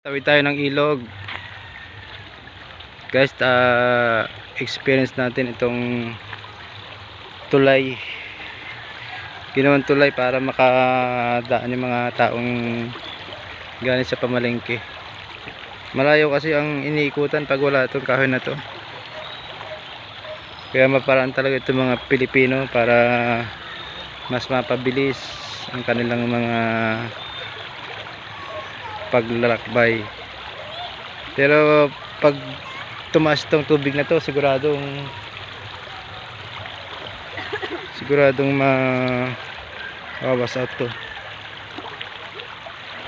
Tawid tayo ng ilog. Guys, ah, experience natin itong tulay. Ginawang tulay para makadaan yung mga taong galing sa pamalengke. Malayo kasi ang iniikutan pag wala itong kahoy na to. Kaya maparaan talaga itong mga Pilipino para mas mapabilis ang kanilang mga paglalakbay. Pero pag tumaas tong tubig na to, siguradong siguradong ma wawas out to.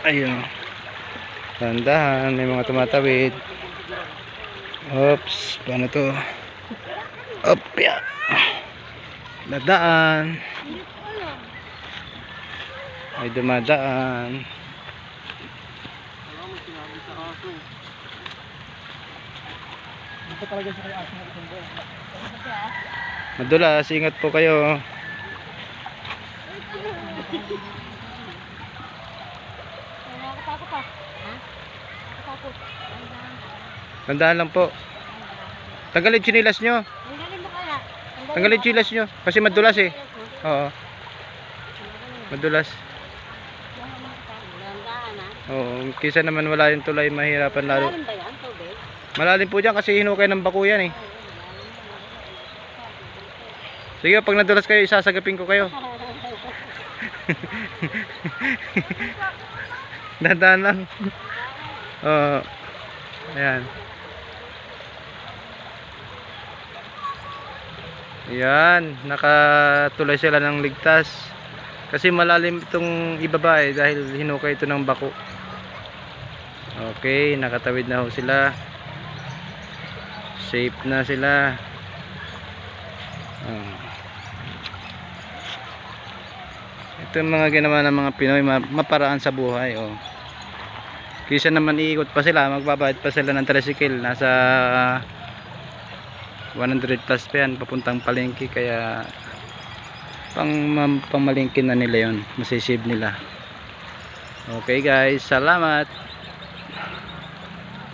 Ayun. Tandahan, may mga tumatawid. Oops, paano to? Up, ya. Dadaan. Ay dumadaan. Madulas, ingat po kayo. Nakakatakot pa. Ha? Nakakatakot. Tandaan lang po. Tanggalin yung chinilas nyo. Tanggalin mo kaya. Tanggalin yung chinilas nyo. Kasi madulas eh. Oo, madulas. Oo, kisa naman wala yung tulay, mahirapan lalo. Malalim ba yan, tubig? Malalim po dyan kasi hinukay ng bako yan eh. Sige, pag nadulas kayo, isasagapin ko kayo. Dahan lang. Oo. ayan. Ayan, nakatuloy sila ng ligtas. Kasi malalim itong ibaba eh dahil hinukay ito ng bako. Okay, nakatawid na ho sila. Safe na sila. Ah. Ito yung mga ginawa ng mga Pinoy, ma- maparaan sa buhay. Oh. Kisa naman iikot pa sila, magbabayad pa sila ng tricycle. Nasa 100 plus pa yan, papuntang palengke. Kaya pang, pangmalingkin na nila yon masisave nila. Okay guys, salamat.